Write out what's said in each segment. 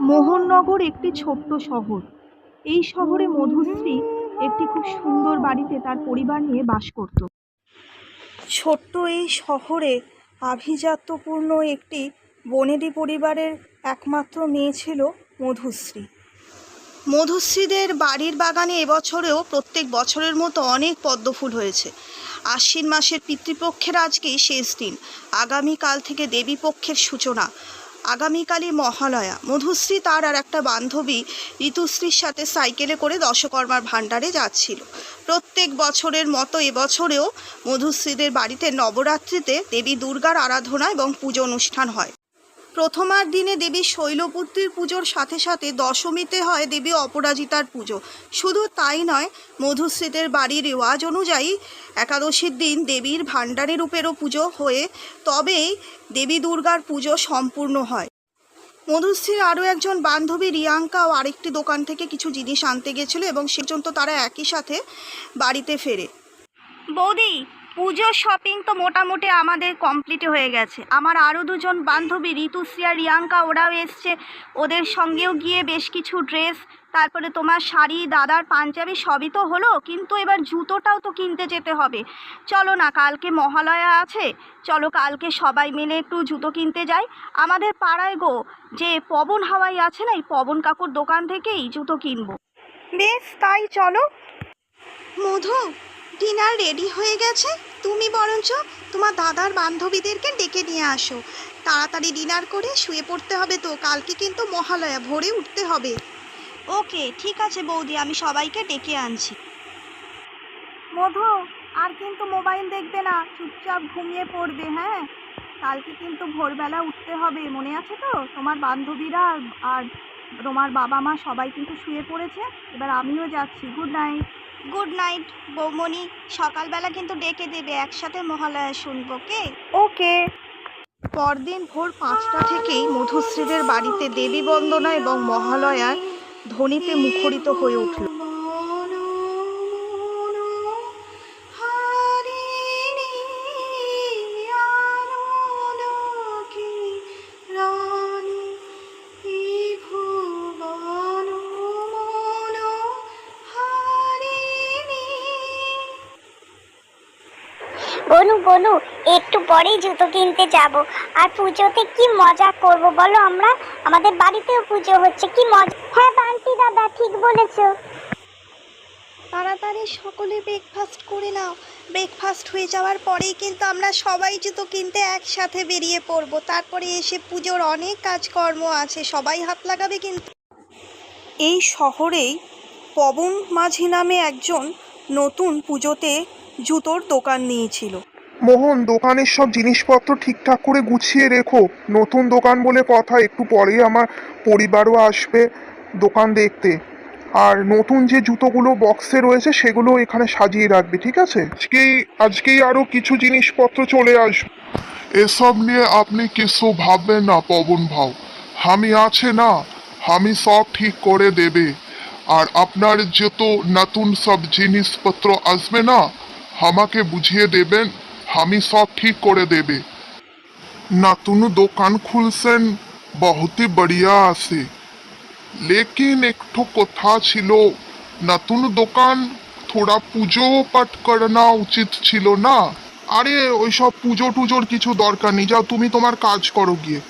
মোহননগর একটি ছোট্ট শহর। এই শহরে মধুশ্রী একটি খুব সুন্দর বাড়িতে তার পরিবার নিয়ে বাস করত। ছোট্ট এই শহরে আভিজাত্যপূর্ণ একটি বনেদি পরিবারের একমাত্র মেয়ে ছিল মধুশ্রী। মধুশ্রীদের বাড়ির বাগানে এবছরেও প্রত্যেক বছরের মতো অনেক পদ্মফুল হয়েছে। আশ্বিন মাসের পিতৃপক্ষের আজকেই শেষ দিন। আগামীকাল থেকে দেবীপক্ষের সূচনা। আগামীকালই মহালয়া। মধুশ্রী তার আর একটা বান্ধবী ঋতুশ্রীর সাথে সাইকেলে করে দশকর্মার ভাণ্ডারে যাচ্ছিল। প্রত্যেক বছরের মতো এবছরেও মধুশ্রীদের বাড়িতে নবরাত্রিতে দেবী দুর্গার আরাধনা এবং পুজো অনুষ্ঠান হয়। প্রথমার দিনে দেবী শৈলপুত্রীর পুজোর সাথে সাথে দশমীতে হয় দেবী অপরাজিতার পুজো। শুধু তাই নয় মধুশ্রীদের বাড়ির রেওয়াজ অনুযায়ী একাদশীর দিন দেবীর ভাণ্ডারের রূপেরও পুজো হয়ে তবেই দেবী দুর্গার পুজো সম্পূর্ণ হয়। মধুশ্রীর আরও একজন বান্ধবী রিয়াঙ্কাও আরেকটি দোকান থেকে কিছু জিনিস আনতে গেছিল এবং সে তারা একই সাথে বাড়িতে ফেরে। বৌদি পুজোর শপিং তো মোটামুটি আমাদের কমপ্লিট হয়ে গেছে। আমার আরও দুজন বান্ধবী, ঋতুশ্রী আর রিয়াঙ্কা, ওরাও এসছে। ওদের সঙ্গেও গিয়ে বেশ কিছু ড্রেস তারপরে তোমার শাড়ি, দাদার পাঞ্জাবি সবই তো হলো, কিন্তু এবার জুতোটাও তো কিনতে যেতে হবে। চলো না, কালকে মহালয়া আছে, চলো কালকে সবাই মিলে একটু জুতো কিনতে যাই। আমাদের পাড়ায় গো, যে পবন হাওয়াই আছে না, এই পবন কাকুর দোকান থেকেই জুতো কিনবো। বেশ, তাই চলো। মধু, ডিনার রেডি হয়ে গেছে? তুমি বরঞ্চ তোমার দাদার বান্ধবীদেরকে ডেকে নিয়ে আসো। তাড়াতাড়ি ডিনার করে শুয়ে পড়তে হবে তো কালকে কিন্তু মহালয়া ভোরে উঠতে হবে। ওকে ঠিক আছে বৌদি আমি সবাইকে ডেকে আনছি। মধু আর কিন্তু মোবাইল দেখবে না চুপচাপ ঘুমিয়ে পড়বে হ্যাঁ? কালকে কিন্তু ভোরবেলা উঠতে হবে মনে আছে তো? তোমার বান্ধবীরা আর- আর তোমার বাবা মা সবাই কিন্তু শুয়ে পড়েছে এবার আমিও যাচ্ছি গুড নাইট। গুড নাইট বৌমণি। সকালবেলা কিন্তু ডেকে দেবে একসাথে মহালয়া শুনব কে? ওকে। পরদিন ভোর পাঁচটা থেকেই মধুশ্রীদের বাড়িতে দেবী বন্দনা এবং মহালয়ার ধ্বনিতে মুখরিত হয়ে উঠল। বনু বনু একটু পরেই জুতো কিনতে যাব। আর পুজোতে কি মজা করব বলো আমরা? আমাদের বাড়িতেও পুজো হচ্ছে কি মজা। হ্যাঁ বান্টি দাদা ঠিক বলেছ। তাড়াতাড়ি সকলে ব্রেকফাস্ট করে নাও। ব্রেকফাস্ট হয়ে যাওয়ার পরেই কিন্তু আমরা সবাই জুতো কিনতে একসাথে বেরিয়ে পড়ব। তারপরে এসে পুজোর অনেক কাজকর্ম আছে সবাই হাত লাগাবে কিন্তু। এই শহরেই পবন মাঝি নামে একজন নতুন পুজোতে জুতোর দোকান নিয়েছিল। মোহন, দোকানের সব জিনিসপত্র ঠিকঠাক করে গুছিয়ে রেখো। নতুন দোকান বলে কথা, একটু পরেই আমার পরিবারও আসবে দোকান দেখতে। আর নতুন যে জুতোগুলো বক্সে রয়েছে, সেগুলো এখানে সাজিয়ে রাখবে, ঠিক আছে? আজকেই আজকেই আরও কিছু জিনিসপত্র চলে আসবে। এসব নিয়ে আপনি কিছু ভাববেন না, পবন ভাও। আমি আছে না? আমি সব ঠিক করে দেবে। আর আপনার যত নতুন সব জিনিসপত্র আসবে না? আমাকে বুঝিয়ে দেবেন, আমি সব ঠিক করে দেবে। নতুন দোকান খুলছেন, বহুতই বড়িয়া আছে। লেকিন একটু কথা ছিল নতুন দোকান, থোড়া পুজো পাঠ করানো উচিত ছিল না। আরে, ওইসব পুজো টুজোর কিছু দরকার নেই, যাও তুমি তোমার কাজ করো গিয়ে।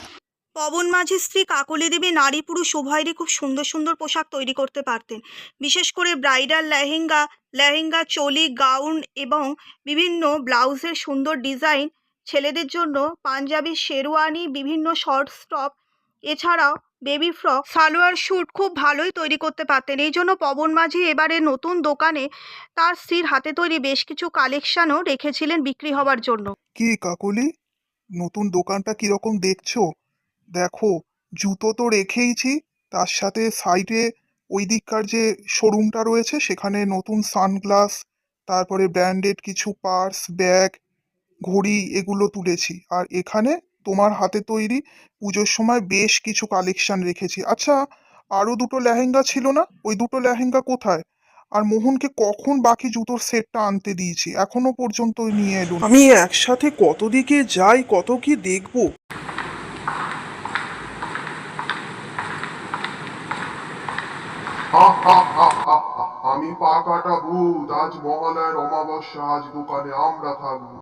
পবন মাঝির স্ত্রী কাকলি দেবী নারী পুরুষ উভয়েরই খুব সুন্দর সুন্দর পোশাক তৈরি করতে পারতেন। বিশেষ করে ব্রাইডাল লেহেঙ্গা লেহেঙ্গা, চোলি, গাউন এবং বিভিন্ন ব্লাউজের সুন্দর ডিজাইন ছেলেদের জন্য পাঞ্জাবি, শেরওয়ানি, বিভিন্ন শর্টস টপ, এছাড়াও বেবি ফ্রক, সালোয়ার স্যুট খুব ভালোই তৈরি করতে পারতেন। এই জন্য পবন মাঝি এবারে নতুন দোকানে তার স্ত্রীর হাতে তৈরি বেশ কিছু কালেকশনও রেখেছিলেন বিক্রি হওয়ার জন্য। কি কাকলি? নতুন দোকানটা কীরকম দেখছ? দেখো, জুতো তো রেখেইছি, তার সাথে সাইডে ওই দিককার যে শোরুমটা রয়েছে, সেখানে নতুন সানগ্লাস তারপরে ব্র্যান্ডেড কিছু পার্স ব্যাগ ঘড়ি এগুলো তুলেছি। আর এখানে তোমার হাতে তৈরি পুজোর সময় বেশ কিছু কালেকশন রেখেছি। আচ্ছা আরও দুটো লেহেঙ্গা ছিল না? ওই দুটো লেহেঙ্গা কোথায়? আর মোহনকে কখন বাকি জুতোর সেটটা আনতে দিয়েছি? এখনও পর্যন্ত নিয়ে এলো আমি একসাথে কত দিকে যাই, কত কি দেখব? আমি পাকাটা ভূত আজ মহালয়ের অমাবস্যা আজ দোকানে আমরা থাকব।